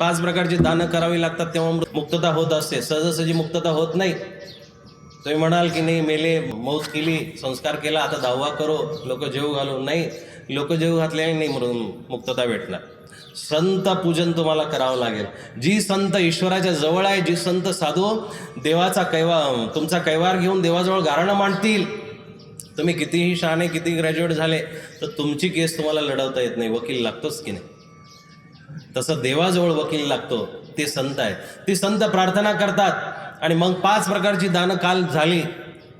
पाच प्रकारची दानं करावी लागतात तेव्हा मुक्तता होत असते. सहजासहजी मुक्तता होत नाही. तुम्ही म्हणाल की नाही मेले मौज केली संस्कार केला आता दहावा करो लोक जेव घालू नाही. लोक जेव घातल्याने नाही म्हणून मुक्तता भेटणार. संत पूजन तुम्हाला करावं लागेल. जी संत ईश्वराच्या जवळ आहे जी संत साधू देवाचा कैवा तुमचा कैवार घेऊन देवाजवळ गारणं मांडतील. तुम्ही कितीही शहाणे किती ग्रॅज्युएट झाले तर तुमची केस तुम्हाला लढवता येत नाही. वकील लागतोच की नाही? तसं देवाजवळ वकील लागतो. ते संत आहे ते संत प्रार्थना करतात. आणि मग पाच प्रकारची दानं काल झाली.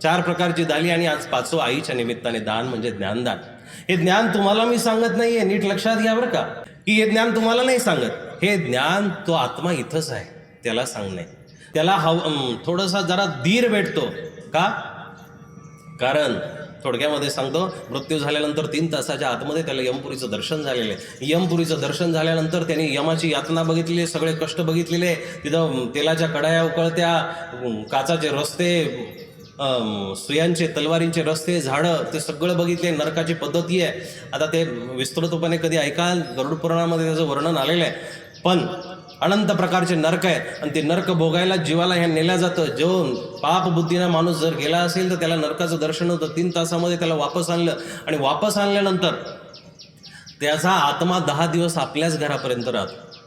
चार प्रकारची झाली आणि आज पाचो आईच्या निमित्ताने दान म्हणजे ज्ञानदान. हे ज्ञान तुम्हाला मी सांगत नाहीये. नीट लक्षात घ्या बरं का. की हे ज्ञान तुम्हाला नाही सांगत. हे ज्ञान तो आत्मा इथंच आहे. त्याला सांगणे. त्याला हव थोडासा जरा धीर भेटतो. का? कारण थोडक्यामध्ये सांगतो मृत्यू झाल्यानंतर तीन तासाच्या आतमध्ये त्याला यमपुरीचं दर्शन झालेलं आहे. यमपुरीचं दर्शन झाल्यानंतर त्यांनी यमाची यातना बघितलेली आहे, सगळे कष्ट बघितलेले तिथं तेलाच्या कडाया उकळत्या काचाचे रस्ते सुयांचे तलवारींचे रस्ते झाडं ते सगळं बघितले नरकाची पद्धती आहे. आता ते विस्तृतपणे कधी ऐकाल? गरुड पुराणामध्ये त्याचं वर्णन आलेलं आहे. पण अनंत प्रकारचे नरक आहे आणि ते नरक भोगायला जीवाला ह्या नेल्या जातं. जो पापबुद्धीनं माणूस जर गेला असेल तर त्याला नरकाचं दर्शन होतं. तीन तासामध्ये त्याला वापस आणलं. आणि वापस आणल्यानंतर त्याचा आत्मा दहा दिवस आपल्याच घरापर्यंत राहतो.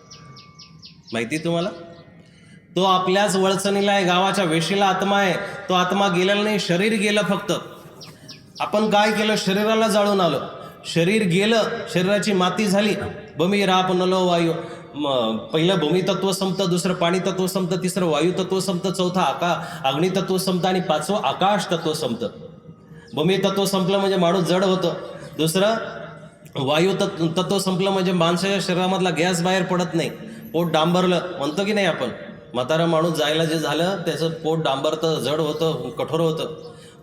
माहिती आहे तुम्हाला? तो आपल्याच वळचणीला आहे गावाच्या वेशीला आत्मा आहे. तो आत्मा गेलेला नाही शरीर गेलं फक्त. आपण काय केलं? शरीराला जाळून आलो. शरीर गेलं शरीराची माती झाली. बमी राप नलो वायू. पहिलं भूमितत्व संपतं दुसरं पाणी तत्व संपतं तिसरं वायू तत्व संपतं चौथं आका अग्नितत्व संपतं आणि पाचवं आकाश तत्व संपतं. भूमितत्व संपलं म्हणजे माणूस जड होतं. दुसरं वायू तत्व तत्व संपलं म्हणजे माणसाच्या शरीरामधला गॅस बाहेर पडत नाही. पोट डांबरलं म्हणतो की नाही आपण? म्हातारा माणूस जायला जे झालं त्याचं पोट डांबरतं जड होतं कठोर होतं.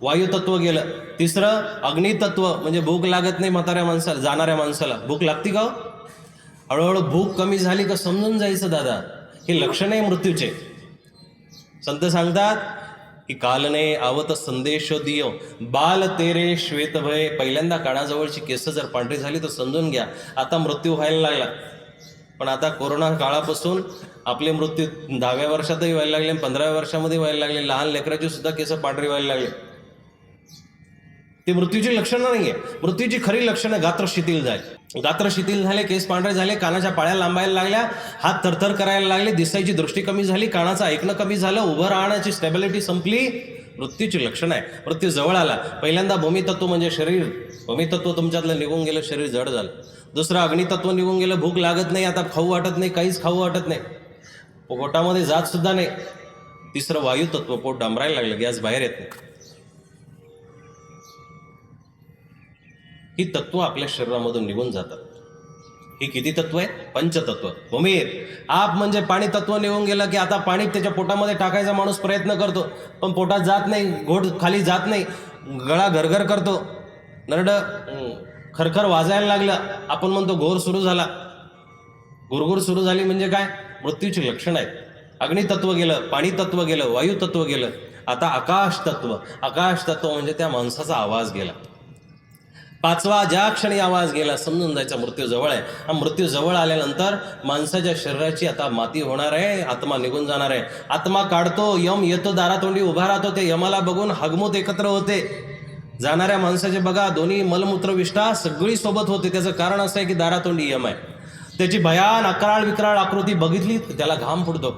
वायुतत्व गेलं. तिसरं अग्नितत्व म्हणजे भूक लागत नाही म्हाताऱ्या माणसाला जाणाऱ्या माणसाला. भूक लागती का हो? हळूहळू भूक कमी झाली का समजून जायचं दादा. हे लक्षण आहे मृत्यूचे. संत सांगतात की कालने आवत संदेश दियो. बाल तेरे श्वेत भय. पहिल्यांदा कानाजवळची केस जर पांढरी झाली तर समजून घ्या. आता मृत्यू व्हायला लागला. पण आता कोरोना काळापासून आपले मृत्यू दहाव्या वर्षातही व्हायला लागले पंधराव्या वर्षामध्ये व्हायला लागले. लहान लेकराची सुद्धा केस पांढरी व्हायला लागले. ती मृत्यूची लक्षणं नाही आहे मृत्यूची खरी लक्षणं गात्र शिथिल झाली. गात्र शिथिल झाले केस पांढरे झाले कानाच्या पाळ्या लांबायला लागल्या हात थरथर करायला लागले दिसायची दृष्टी कमी झाली कानाचं ऐकणं कमी झालं उभं राहण्याची स्टेबिलिटी संपली मृत्यूची लक्षण आहे मृत्यू जवळ आला. पहिल्यांदा भूमितत्व म्हणजे शरीर. भूमितत्व तुमच्यातलं निघून गेलं शरीर जड झालं. दुसरं अग्नितत्व निघून गेलं भूक लागत नाही आता खाऊ वाटत नाही काहीच खाऊ वाटत नाही. पोटामध्ये जात सुद्धा नाही. तिसरं वायुतत्व पोट डांबरायला लागलं गॅस बाहेर येत नाही. ही तत्व आपल्या शरीरामधून निघून जातात. ही किती तत्व आहे पंचतत्व. भूमीर आप म्हणजे पाणी तत्व निघून गेलं की आता पाणी त्याच्या पोटामध्ये टाकायचा माणूस प्रयत्न करतो पण पोटात जात नाही घोट खाली जात नाही गळा घरघर करतो. नरड खरखर वाजायला लागलं आपण म्हणतो घोर सुरू झाला. गुरगुर सुरू झाली म्हणजे काय? मृत्यूची लक्षण आहेत. अग्नितत्व गेलं पाणी तत्व गेलं वायू तत्व गेलं. आता आकाश तत्व. आकाश तत्व म्हणजे त्या माणसाचा आवाज गेला. पाचवा ज्या क्षणी आवाज गेला समजून जायचा मृत्यू जवळ आहे. हा मृत्यू जवळ आल्यानंतर माणसाच्या शरीराची आता माती होणार आहे आत्मा निघून जाणार आहे. आत्मा काढतो यम येतो दारातोंडी उभा राहतो ते यमाला बघून हगमूत एकत्र होते. जाणाऱ्या माणसाचे बघा दोन्ही मलमूत्र विष्ठा सगळी सोबत होते. त्याचं कारण असं आहे की दारातोंडी यम आहे. त्याची भयान अकराळ विकराळ आकृती बघितली त्याला घाम फुटतो.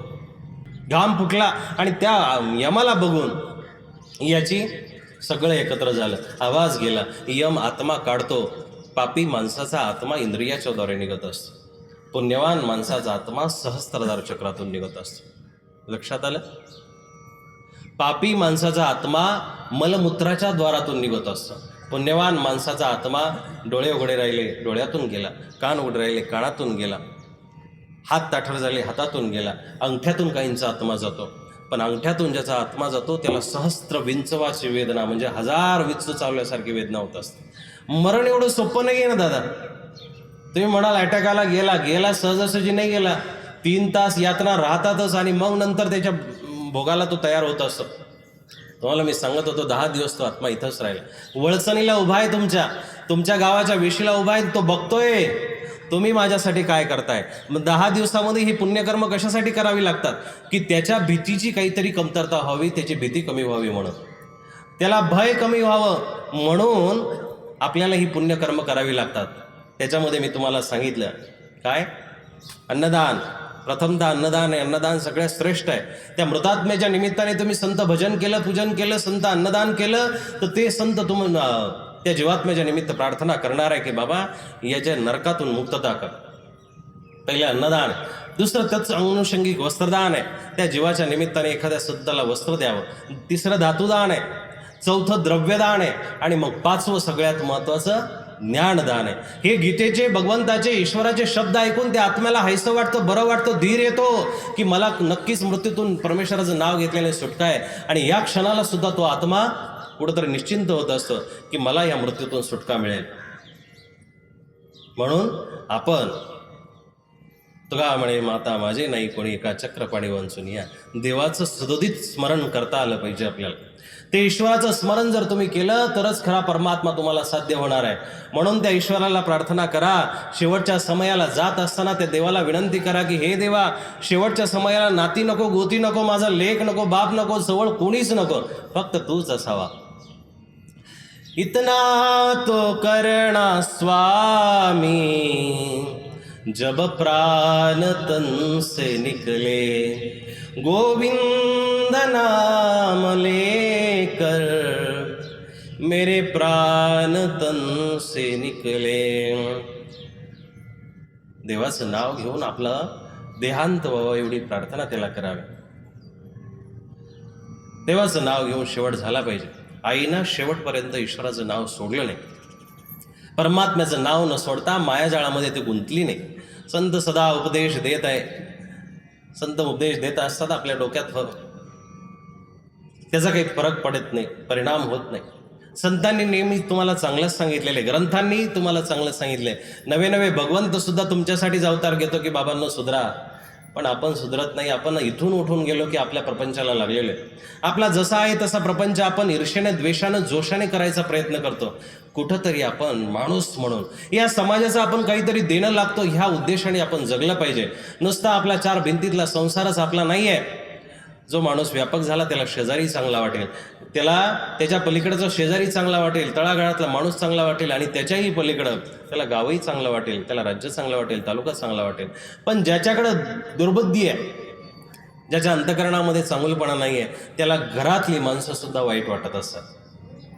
घाम फुटला आणि त्या यमाला बघून याची सगळं एकत्र झालं. आवाज गेला यम आत्मा काढतो. पापी माणसाचा आत्मा इंद्रियाच्या द्वारे निघत असतो. पुण्यवान माणसाचा आत्मा सहस्त्रधार चक्रातून निघत असतो. लक्षात आलं? पापी माणसाचा आत्मा मलमूत्राच्या द्वारातून निघत असतो. पुण्यवान माणसाचा आत्मा डोळे उघडे राहिले डोळ्यातून गेला कान उघडे राहिले कानातून गेला. हात ताठर झाले हातातून गेला. अंगठ्यातून काहींचा आत्मा जातो. पण अंगठ्यातून ज्याचा आत्मा जातो त्याला सहस्त्र विंचवाची वेदना म्हणजे हजार विंच चावल्यासारखी वेदना होत असते. मरण एवढं सोपं नाही आहे ना दादा. तुम्ही म्हणाल अटॅक आला गेला गेला सहजासहजी नाही गेला. तीन तास यातना राहतातच आणि मग नंतर त्याच्या भोगाला तो तयार होत असतो. तुम्हाला मी सांगत होतो दहा दिवस तो आत्मा इथंच राहिला. वळचणीला उभा आहे तुमच्या. तुमच्या गावाच्या वेशीला उभा आहे तो बघतोय. तुम्ही माझ्यासाठी काय करताय? मग दहा दिवसामध्ये ही पुण्यकर्म कशासाठी करावी लागतात? की त्याच्या भीतीची काहीतरी कमतरता व्हावी त्याची भीती कमी व्हावी म्हणून. त्याला भय कमी व्हावं म्हणून आपल्याला ही पुण्यकर्म करावी लागतात. त्याच्यामध्ये मी तुम्हाला सांगितलं. काय? अन्नदान. प्रथमतः अन्नदान आहे. अन्नदान सगळ्यात श्रेष्ठ आहे. त्या मृतात्म्याच्या निमित्ताने तुम्ही संत भजन केलं पूजन केलं संत अन्नदान केलं तर ते संत तुम त्या जीवात्म्याच्या निमित्त प्रार्थना करणार आहे की बाबा याच्या नरकातून मुक्तता कर. पहिलं अन्नदान. दुसरं त्याचं अनुषंगिक वस्त्रदान आहे. त्या जीवाच्या निमित्ताने एखाद्या संताला वस्त्र द्यावं. तिसरं धातुदान आहे. चौथं द्रव्यदान आहे. आणि मग पाचवं सगळ्यात महत्वाचं ज्ञानदान आहे. हे गीतेचे भगवंताचे ईश्वराचे शब्द ऐकून त्या आत्म्याला हायसं वाटतं बरं वाटतं धीर येतो की मला नक्कीच मृत्यूतून परमेश्वराचं नाव घेतलेले सुटका आहे आणि या क्षणाला सुद्धा तो आत्मा कुठंतरी निश्चिंत होत असतं की मला या मृत्यूतून सुटका मिळेल. म्हणून आपण तुगा म्हणे माता माझे नाही कोणी एका चक्रपाणी वांचून या. देवाचं सदोदित स्मरण करता आलं पाहिजे आपल्याला. ते ईश्वराचं स्मरण जर तुम्ही केलं तरच खरा परमात्मा तुम्हाला साध्य होणार आहे. म्हणून त्या ईश्वराला प्रार्थना करा. शेवटच्या समयाला जात असताना त्या देवाला विनंती करा की हे देवा शेवटच्या समयाला नाती नको गोती नको माझा लेख नको बाप नको जवळ कोणीच नको. फक्त तूच असावा. इतना तो करना स्वामी जब प्राण तन से निकले गोविंद नाम लेकर मेरे प्राण तन से निकले। देवाचं नाव घेऊन आपला देहांत व्हावा एवढी प्रार्थना त्याला करावी. देवाचं नाव घेऊन शेवट झाला पाहिजे. आईनं शेवटपर्यंत ईश्वराचं नाव सोडलं नाही. परमात्म्याचं नाव न सोडता मायाजाळामध्ये ते गुंतली नाही. संत सदा उपदेश देत आहे. संत उपदेश देत असतात आपल्या डोक्यात फ- त्याचा काही फरक पडत नाही परिणाम होत नाही. संतांनी नेहमी तुम्हाला चांगलंच सांगितलेले ग्रंथांनी तुम्हाला चांगलं सांगितले नवे नवे भगवंत सुद्धा तुमच्यासाठीच अवतार घेतो की बाबांनो सुधरा. पण आपण सुधरत नाही. आपण इथून उठून गेलो की आपल्या प्रपंचाला लागलेलो आहे आपला जसा आहे तसा प्रपंच आपण ईर्षेने द्वेषानं जोशाने करायचा प्रयत्न करतो. कुठंतरी आपण माणूस म्हणून या समाजाचा आपण काहीतरी देणं लागतो ह्या उद्देशाने आपण जगलं पाहिजे. नुसता आपला चार भिंतीतला संसारच आपला नाही आहे जो माणूस व्यापक झाला त्याला शेजारी चांगला वाटेल. त्याला त्याच्या पलीकडचा शेजारी चांगला वाटेल तळागाळातला माणूस चांगला वाटेल आणि त्याच्याही पलीकडं त्याला गावही चांगलं वाटेल त्याला राज्य चांगलं वाटेल तालुका चांगला वाटेल. पण ज्याच्याकडं दुर्बुद्धी आहे ज्याच्या अंतकरणामध्ये चांगलपणा नाही आहे त्याला घरातली माणसंसुद्धा वाईट वाटत असतात.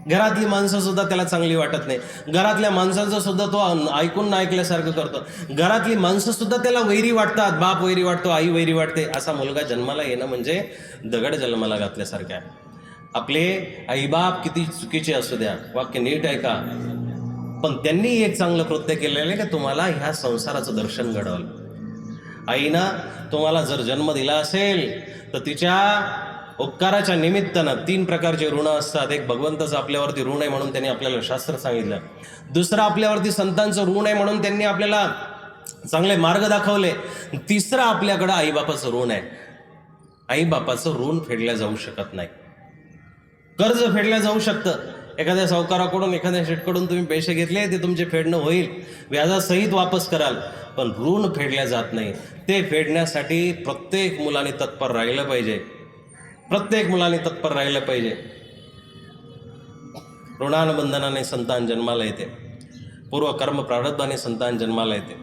घरातली माणसंसुद्धा त्याला चांगली वाटत नाही. घरातल्या माणसांचं सुद्धा तो ऐकून ना ऐकल्यासारखं करतो. घरातली माणसंसुद्धा त्याला वैरी वाटतात बाप वैरी वाटतो आई वैरी वाटते असा मुलगा जन्माला येणं म्हणजे दगड जन्माला घातल्यासारखं आहे. आपले आईबाप किती चुकीचे असू द्या वाक्य नीट आहे का पण त्यांनी एक चांगलं कृत्य केलेलं आहे की? तुम्हाला ह्या संसाराचं दर्शन घडवलं. आईनं तुम्हाला जर जन्म दिला असेल तर तिच्या उपकाराच्या निमित्तानं तीन प्रकारचे ऋण असतात. एक भगवंताचं आपल्यावरती ऋण आहे म्हणून त्यांनी आपल्याला शास्त्र सांगितलं. दुसरं आपल्यावरती संतांचं ऋण आहे म्हणून त्यांनी आपल्याला चांगले मार्ग दाखवले. तिसरं आपल्याकडं आईबापाचं ऋण आहे. आईबापाचं ऋण फेडल्या जाऊ शकत नाही. कर्ज फेडलं जाऊ शकतं. एखाद्या सावकाराकडून एखाद्या शेटकडून तुम्ही पैसे घेतले ते तुमचे फेडणं होईल. व्याजासहित वापस कराल. पण ऋण फेडल्या जात नाही. ते फेडण्यासाठी प्रत्येक मुलाने तत्पर राहिलं पाहिजे. प्रत्येक मुलाने तत्पर राहिलं पाहिजे. ऋणानुबंधनाने संतान जन्माला येते. पूर्व कर्म प्रारब्धाने संतान जन्माला येते.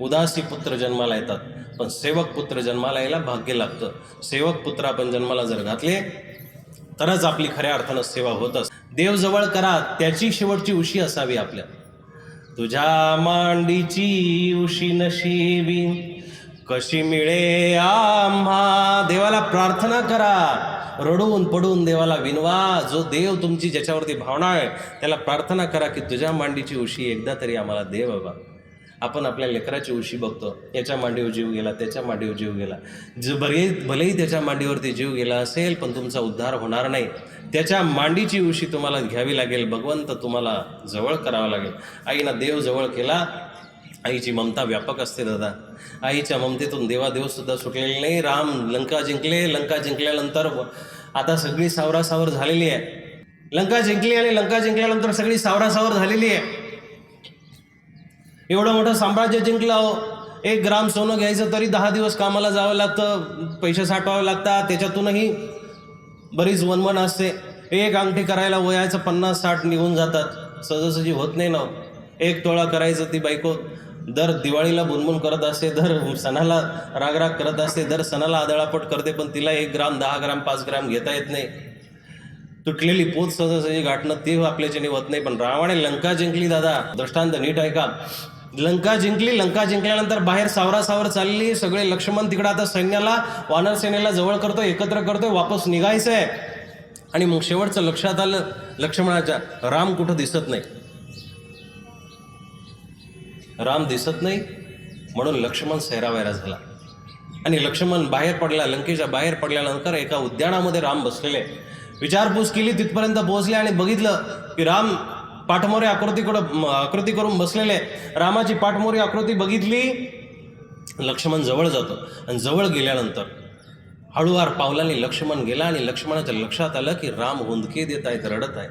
उदासी पुत्र जन्माला येतात. पण सेवक पुत्र जन्माला यायला भाग्य लागतं. सेवक पुत्र आपण जन्माला जर घातले तरच आपली खऱ्या अर्थानं सेवा होत अस देव जवळ करा त्याची शेवटची उशी असावी आपल्या. तुझ्या मांडीची उशी नशिबी कशी मिळे आम्हा? देवाला प्रार्थना करा. रडून पडून देवाला विनवा. जो देव तुमची ज्याच्यावरती भावना आहे त्याला प्रार्थना करा की तुझ्या मांडीची उशी एकदा तरी आम्हाला दे बाबा. आपण आपल्या लेकराची उशी बघतो. याच्या मांडीवर जीव गेला त्याच्या मांडीवर जीव गेला. ज बरे भलेही त्याच्या मांडीवरती जीव गेला असेल पण तुमचा उद्धार होणार नाही. त्याच्या मांडीची उशी तुम्हाला घ्यावी लागेल भगवंत तुम्हाला जवळ करावा लागेल. आईनं देव जवळ केला आईची ममता व्यापक असते दादा. आईच्या ममतेतून देवादेवसुद्धा सुटलेले नाही. राम लंका जिंकले लंका जिंकल्यानंतर आता सगळी सावरासावर झालेली आहे. लंका जिंकली आणि लंका जिंकल्यानंतर सगळी सावरासावर झालेली आहे. एवढं मोठं साम्राज्य जिंकलं हो एक ग्राम सोनं घ्यायचं तरी दहा दिवस कामाला जावं लागतं पैसे साठवावे लागतात त्याच्यातूनही बरीच वनवण असते. एक अंगठी करायला वयाचं पन्नास साठ निघून जातात. सहजासहजी होत नाही ना. एक तोळा करायचं ती बायको दर दिवाळीला बुनबुन करत असते दर सणाला रागराग करत असते दर सणाला आदळापट करते पण तिला एक ग्राम दहा ग्राम पाच ग्राम घेता येत नाही. तुटलेली पोत सहजासहजी गाठणं ते आपल्याच्याने होत नाही पण रावणे लंका जिंकली दादा. दृष्टांत नीट ऐका. लंका जिंकली लंका जिंकल्यानंतर बाहेर सावरा सावर चालली. सगळे लक्ष्मण तिकडं आता सैन्याला वानर सेनेला जवळ करतोय एकत्र करतोय वापस निघायचं आहे आणि मग शेवटचं लक्षात आलं लक्ष्मणाच्या राम कुठं दिसत नाही. राम दिसत नाही म्हणून लक्ष्मण सैरावैरा झाला. आणि लक्ष्मण बाहेर पडला लंकेच्या बाहेर पडल्यानंतर एका उद्यानामध्ये राम बसलेले. विचारपूस केली तिथपर्यंत पोहोचले आणि बघितलं की राम पाठमोरे आकृतीकडं आकृती करून बसलेले रामाची पाठमोरी आकृती बघितली लक्ष्मण जवळ जातो. आणि जवळ गेल्यानंतर हळूवार पावलाने लक्ष्मण गेला आणि लक्ष्मणाच्या लक्षात आलं की राम हुंदके देत आहेत रडत आहेत.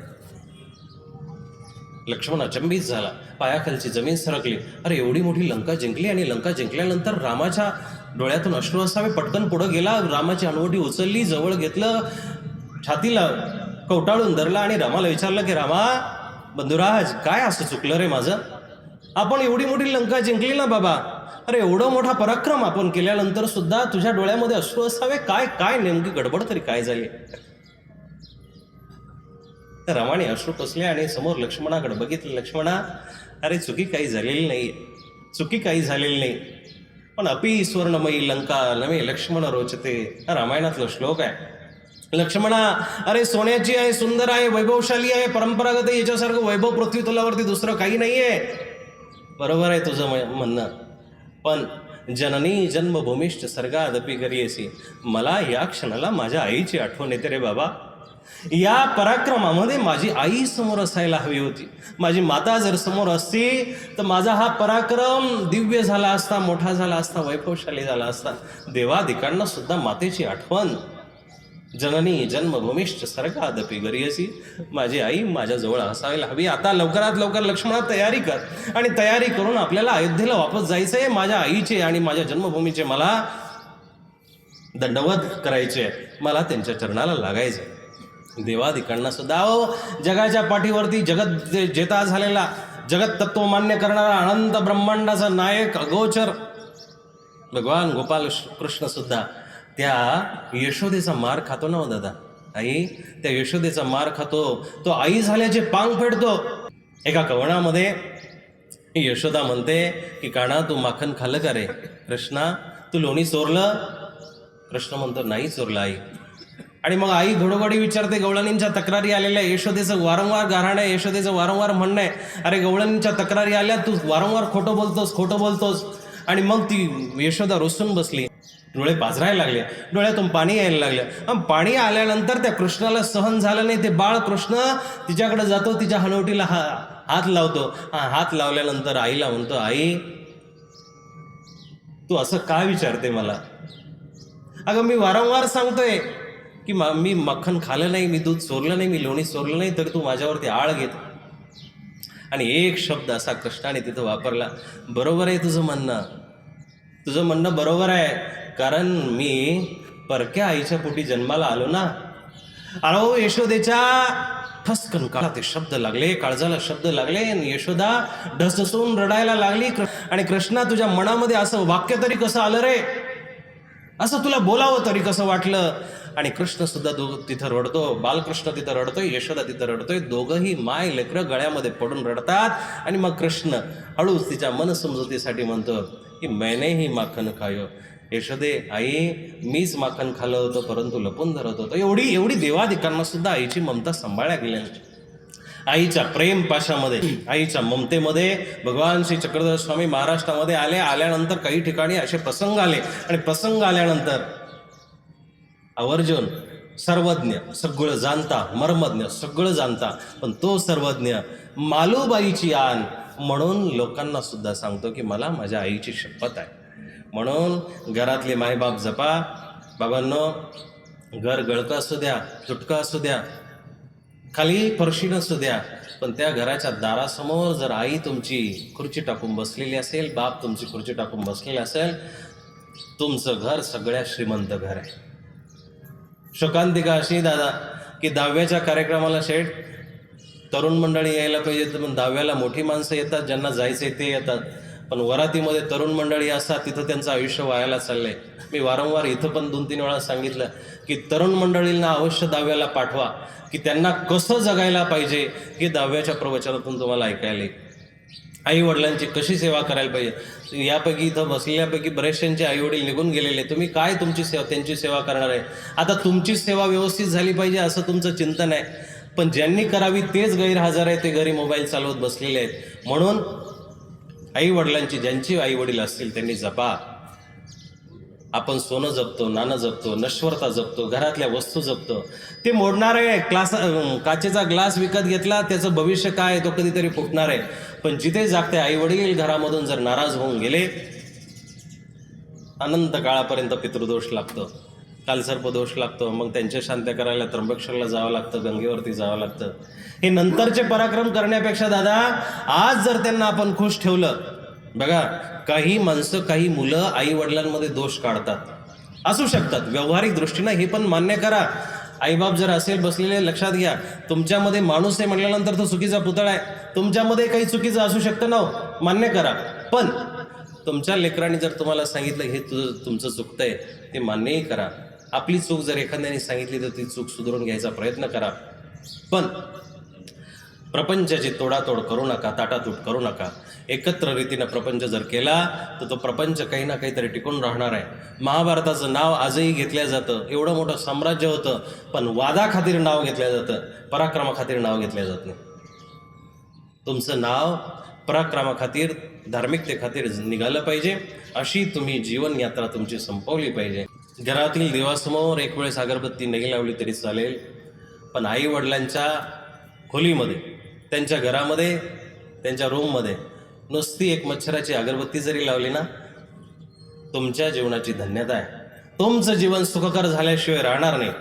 लक्ष्मण अचंबित झाला. पायाखालची जमीन सरकली. अरे एवढी मोठी लंका जिंकली आणि लंका जिंकल्यानंतर रामाच्या डोळ्यातून अश्रू असावे पटकन पुढं गेला रामाची अनवटी उचलली जवळ घेतलं छातीला कवटाळून धरला आणि रामाला विचारलं की रामा बंधुराज काय असं चुकलं रे माझं? आपण एवढी मोठी लंका जिंकली ना बाबा. अरे एवढं मोठा पराक्रम आपण केल्यानंतर सुद्धा तुझ्या डोळ्यामध्ये अश्रू असावे? काय काय नेमकी गडबड तरी काय झाली? तर रमाने अश्रू पसले आणि समोर लक्ष्मणाकडे बघितलं. लक्ष्मणा अरे चुकी काही झालेली नाही चुकी काही झालेली नाही. पण अपि स्वर्णमयी लंका नवे लक्ष्मण रोचते. हा रामायणातला श्लोक आहे. लक्ष्मणा अरे सोन्याची आहे सुंदर आहे वैभवशाली आहे परंपरागत आहे याच्यासारखं वैभव पृथ्वी तुलावरती दुसरं काही नाही आहे बरोबर आहे तुझं म- म्हणणं. पण जननी जन्मभूमिष्ठ सर्गादपी करीयसी. मला या क्षणाला माझ्या आईची आठवण येते रे बाबा. या पराक्रमामध्ये माझी आई समोर असायला हवी होती. माझी माता जर समोर असती तर माझा हा पराक्रम दिव्य झाला असता मोठा झाला असता वैभवशाली झाला असता. देवाधिकांना सुद्धा मातेची आठवण जननी जन्मभूमिष्ठ सरकादपी गरियसी. माझी आई माझ्याजवळ असायला हवी. आता लवकरात लवकर लक्ष्मणा तयारी कर. आणि तयारी करून आपल्याला अयोध्येला वापस जायचं आहे माझ्या आईचे आणि माझ्या जन्मभूमीचे मला दंडवत करायचे मला त्यांच्या चरणाला लागायचं देवादिकांना सुद्धा अहो जगाच्या पाठीवरती जगत जेता झालेला जगत तत्व मान्य करणारा अनंत ब्रह्मांडाचा नायक अगोचर भगवान गोपाल कृष्ण सुद्धा त्या यशोदेचा मार खातो ना हो दादा? आई त्या यशोदेचा मार खातो. तो आई झाल्याचे पांग फेडतो एका कवणामध्ये यशोदा म्हणते की काणा तू माखन खाल्लं का रे? कृष्णा तू लोणी चोरलं? कृष्ण म्हणतो नाही चोरलं आई. आणि मग आई घोडोघोडी विचारते गवळणींच्या तक्रारी आलेल्या यशोदेचं वारंवार गाराणं आहे यशोदेचं वारंवार म्हणणं आहे. अरे गवळणींच्या तक्रारी आल्या तू वारंवार खोटं बोलतोस खोटं बोलतोस. आणि मग ती यशोदा रोसून बसली. डोळे पाजरायला लागले. डोळ्यातून पाणी यायला लागलं. आणि पाणी आल्यानंतर त्या कृष्णाला सहन झालं नाही. ते बाळ कृष्ण तिच्याकडे जातो तिच्या हनवटीला हा हात लावतो. हा हात लावल्यानंतर आईला म्हणतो आई तू असं का विचारते मला? अगं मी वारंवार सांगतोय की मा मी मक्खन खाल्लं नाही मी दूध चोरलं नाही मी लोणी चोरलं नाही तरी तू माझ्यावरती आळ घेत. आणि एक शब्द असा कृष्णाने तिथं वापरला बरोबर आहे तुझं म्हणणं. तुझं म्हणणं बरोबर आहे. कारण मी परक्या आईच्या पोटी जन्माला आलो ना. अहो यशोदेच्या ठसकन काळा ते शब्द लागले काळजाला शब्द लागले आणि यशोदा ढसढसून रडायला लागली. आणि कृष्णा तुझ्या मनामध्ये असं वाक्य तरी कसं आलं रे? असं तुला बोलावं तरी कसं वाटलं? आणि कृष्ण सुद्धा दो तिथं रडतो बालकृष्ण तिथं रडतोय यशोदा तिथं रडतोय. दोघंही माय लेकरं गळ्यामध्ये पडून रडतात. आणि मग कृष्ण हळूच तिच्या मनसमजुतीसाठी म्हणतो की मैने ही माखन खायो. यशोदे आई मीच माखन खाल्लं होतं परंतु लपून धरत होतं. एवढी एवढी देवाधिकांना सुद्धा आईची ममता सांभाळल्या गेल्या आईच्या प्रेम पाशामध्ये आईच्या ममतेमध्ये भगवान श्री चक्रधर स्वामी महाराष्ट्रामध्ये आले आल्यानंतर काही ठिकाणी असे प्रसंग आले. आणि प्रसंग आल्यानंतर आवर्जून सर्वज्ञ सगळं जाणता मर्मज्ञ सगळं जाणता. पण तो सर्वज्ञ मालूबाईची आण म्हणून लोकांना सुद्धा सांगतो की मला माझ्या आईची शपथ आहे. म्हणून घरातले मायबाप जपा. बाबांनो घर गळकं असू द्या चुटकं असू द्या खाली फरशी नसू द्या पण त्या घराच्या दारासमोर जर आई तुमची खुर्ची टाकून बसलेली असेल बाप तुमची खुर्ची टाकून बसलेली असेल तुमचं घर सगळ्यात श्रीमंत घर आहे. शोकांतिका अशी दादा की दहाव्याच्या कार्यक्रमाला शेठ तरुण मंडळी यायला पाहिजे तर पण दहाव्याला मोठी माणसं येतात ज्यांना जायचं ते येतात. पण वरातीमध्ये तरुण मंडळी असतात तिथं त्यांचं आयुष्य वायाला चाललंय. मी वारंवार इथं पण दोन तीन वेळा सांगितलं की तरुण मंडळींना अवश्य दहाव्याला पाठवा की त्यांना कसं जगायला पाहिजे हे दहाव्याच्या प्रवचनातून तुम्हाला ऐकायला येईल. आई वडिलांची कशी सेवा करायला पाहिजे? यापैकी इथं बसलेल्यापैकी बरेचशांचे आई वडील निघून गेलेले. तुम्ही काय तुमची सेवा त्यांची सेवा करणार आहे? आता तुमची सेवा व्यवस्थित झाली पाहिजे असं तुमचं चिंतन आहे. पण ज्यांनी करावी तेच गैरहजर आहे ते घरी मोबाईल चालवत बसलेले आहेत. म्हणून आई वडिलांची ज्यांची आई वडील असतील त्यांनी जपा. आपण सोनं जपतो नाणं जपतो नश्वरता जपतो घरातल्या वस्तू जपतो. ते मोडणार आहे. ग्लास काचेचा ग्लास विकत घेतला त्याचं भविष्य काय आहे तो कधीतरी फुटणार आहे. पण जिथे जागते आई वडील घरामधून जर नाराज होऊन गेले अनंत काळापर्यंत पितृदोष लागतो कालसर्प दोष लागतो मग त्यांच्या शांत्या करायला त्र्यंबकेश्वरला जावं लागतं गंगेवरती जावं लागतं. हे नंतरचे पराक्रम करण्यापेक्षा दादा आज जर त्यांना आपण खुश ठेवलं बघा काही माणसं काही मुलं आई वडिलांमध्ये दोष काढतात. असू शकतात व्यावहारिक दृष्टीनं हे पण मान्य करा. आईबाप जर असेल बसलेले लक्षात घ्या. तुमच्यामध्ये माणूस आहे म्हटल्यानंतर तो चुकीचा पुतळा आहे. तुमच्यामध्ये काही चुकीचं असू शकतं ना हो, मान्य करा. पण तुमच्या लेकरांनी जर तुम्हाला सांगितलं हे तुझं तुमचं चुकतंय ते मान्यही करा. आपली चूक जर एखाद्याने सांगितली तर ती चूक सुधारून घ्यायचा प्रयत्न करा. पण प्रपंचाची तोडातोड करू नका ताटातूट करू नका. एकत्र रीतीनं प्रपंच जर केला तर तो प्रपंच काही ना काहीतरी टिकून राहणार आहे. महाभारताचं नाव आजही घेतलं जातं. एवढं मोठं साम्राज्य होतं पण वादाखातीर नाव घेतलं जातं. पराक्रमाखातीर नाव घेतलं जात नाही. तुमचं नाव पराक्रमाखातीर धार्मिकतेखातीर निघालं पाहिजे. अशी तुम्ही जीवनयात्रा तुमची संपवली पाहिजे. घरातील देवासमोर एक वेळेस अगरबत्ती नाही लावली तरी चालेल पण आई वडिलांच्या खोलीमध्ये त्यांच्या घरामध्ये त्यांच्या रूममध्ये नुसती एक मच्छराची अगरबत्ती जरी लावली ना तुमच्या जीवनाची धन्यता आहे. तुमचं जीवन सुखकर झाल्याशिवाय राहणार नाही.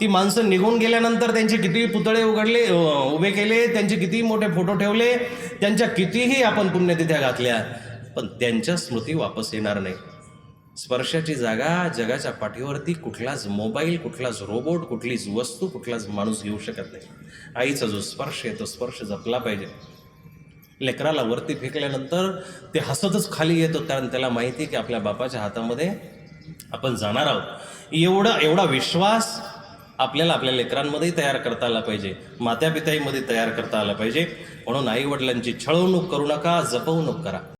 ती माणसं निघून गेल्यानंतर त्यांचे किती पुतळे उघडले उभे केले त्यांचे किती मोठे फोटो ठेवले त्यांच्या कितीही आपण पुण्यतिथ्या घातल्या पण त्यांच्या स्मृती वापस येणार नाही. स्पर्शाची जागा जगाच्या पाठीवरती कुठलाच मोबाईल कुठलाच रोबोट कुठलीच वस्तू कुठलाच माणूस घेऊ शकत नाही. आईचा जो स्पर्श आहे तो स्पर्श जपला पाहिजे. लेकराला वरती फेकल्यानंतर ते हसतच खाली येतो कारण त्याला माहिती आहे की आपल्या बापाच्या हातामध्ये आपण जाणार आहोत. एवढा एवढा विश्वास आपल्याला आपल्या लेकरांमध्ये तयार करता आला पाहिजे. मात्यापिताईमध्ये तयार करता आला पाहिजे. म्हणून आई वडिलांची छळवणूक करू नका जपवणूक करा.